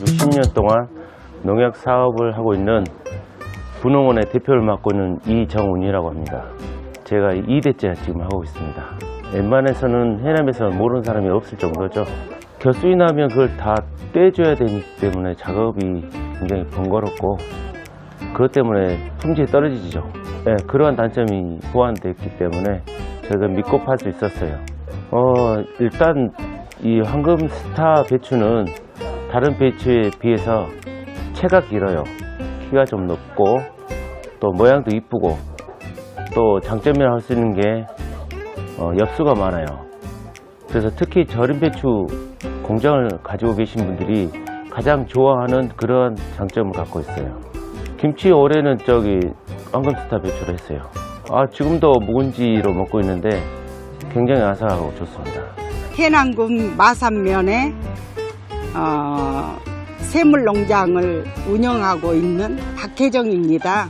몇십 년 동안 농약 사업을 하고 있는 분홍원의 대표를 맡고 있는 이정운이라고 합니다. 제가 2대째 지금 하고 있습니다. 웬만해서는 해남에서 모르는 사람이 없을 정도죠. 겨수이 나면 그걸 다 떼줘야 되기 때문에 작업이 굉장히 번거롭고 그것 때문에 품질이 떨어지죠. 네, 그러한 단점이 보완되어 있기 때문에 저희가 믿고 팔 수 있었어요. 어, 일단 이 황금 스타 배추는 다른 배추에 비해서 채가 길어요. 키가 좀 높고 또 모양도 이쁘고 또 장점이라고 할수 있는 게 어, 엽수가 많아요. 그래서 특히 절임 배추 공장을 가지고 계신 분들이 가장 좋아하는 그런 장점을 갖고 있어요. 김치 올해는 저기 황금스타 배추로 했어요. 아 지금도 묵은지로 먹고 있는데 굉장히 아삭하고 좋습니다. 해남군 마산면에 어, 세물농장을 운영하고 있는 박혜정입니다.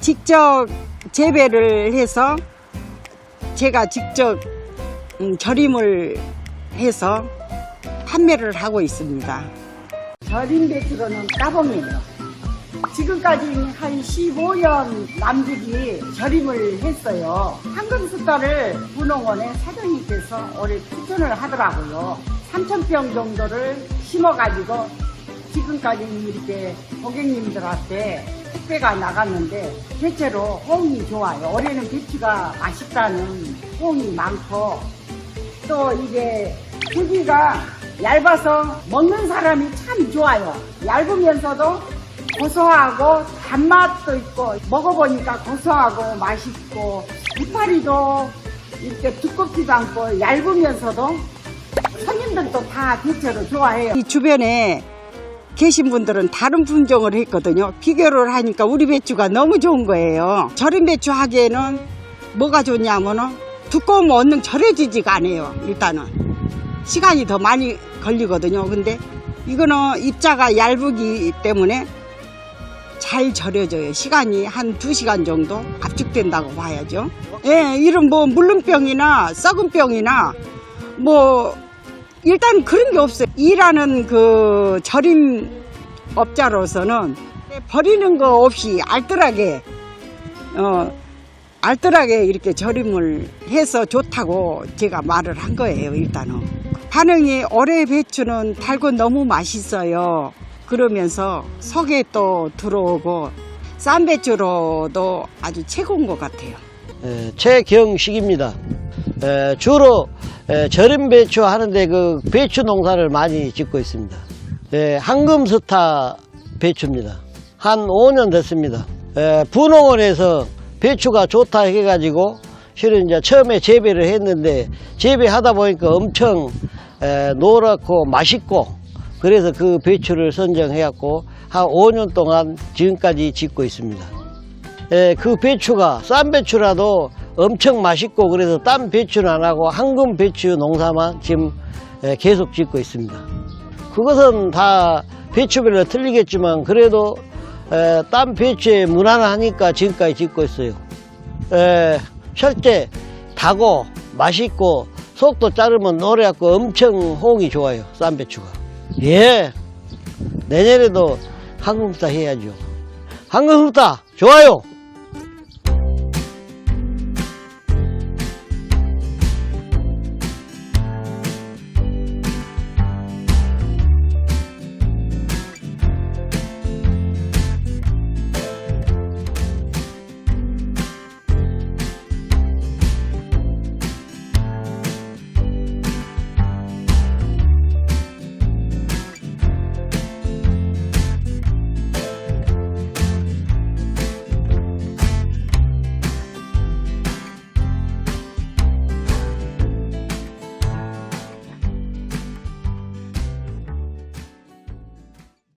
직접 재배를 해서 제가 직접 음, 절임을 해서 판매를 하고 있습니다. 절임 배추로는 따봉이에요. 지금까지 한 15년 남짓이 절임을 했어요. 황금숫가를 분홍원의 사장님께서 올해 추천을 하더라고요. 3,000병 정도를 심어가지고 지금까지 이렇게 고객님들한테 택배가 나갔는데 대체로 호응이 좋아요. 올해는 배추가 맛있다는 호응이 많고 또 이게 크기가 얇아서 먹는 사람이 참 좋아요. 얇으면서도 고소하고 단맛도 있고 먹어보니까 고소하고 맛있고 이파리도 이렇게 두껍지도 않고 얇으면서도 손님들도 다 대체로 좋아해요. 이 주변에 계신 분들은 다른 품종을 했거든요. 비교를 하니까 우리 배추가 너무 좋은 거예요. 절임 배추 하기에는 뭐가 좋냐면은 두꺼우면 얼른 절여지지가 않아요. 일단은 시간이 더 많이 걸리거든요. 근데 이거는 입자가 얇기 때문에 잘 절여져요. 시간이 한 두시간 정도 압축된다고 봐야죠. 예, 이런 뭐 물름병이나 썩은 병이나 뭐 일단 그런 게 없어요. 일하는 그 절임 업자로서는 버리는 거 없이 알뜰하게 어 알뜰하게 이렇게 절임을 해서 좋다고 제가 말을 한 거예요. 일단은 반응이 올해 배추는 달고 너무 맛있어요. 그러면서 속에 또 들어오고 쌈 배추로도 아주 최고인 것 같아요. 에, 최경식입니다. 에, 주로 에, 절임 배추 하는데 그 배추 농사를 많이 짓고 있습니다. 에, 황금스타 배추입니다. 한 5년 됐습니다. 에, 분홍원에서 배추가 좋다 해가지고 실은 이제 처음에 재배를 했는데 재배하다 보니까 엄청 에, 노랗고 맛있고 그래서 그 배추를 선정해갖고 한 5년 동안 지금까지 짓고 있습니다. 예, 그 배추가 싼 배추라도 엄청 맛있고 그래서 딴 배추는 안 하고 황금 배추 농사만 지금 예, 계속 짓고 있습니다. 그것은 다 배추별로 틀리겠지만 그래도 에, 딴 배추에 무난하니까 지금까지 짓고 있어요. 에, 실제 다고 맛있고 속도 자르면 노래갖고 엄청 호응이 좋아요. 싼 배추가. 예. 내년에도 황금스타 해야죠. 황금스타 좋아요.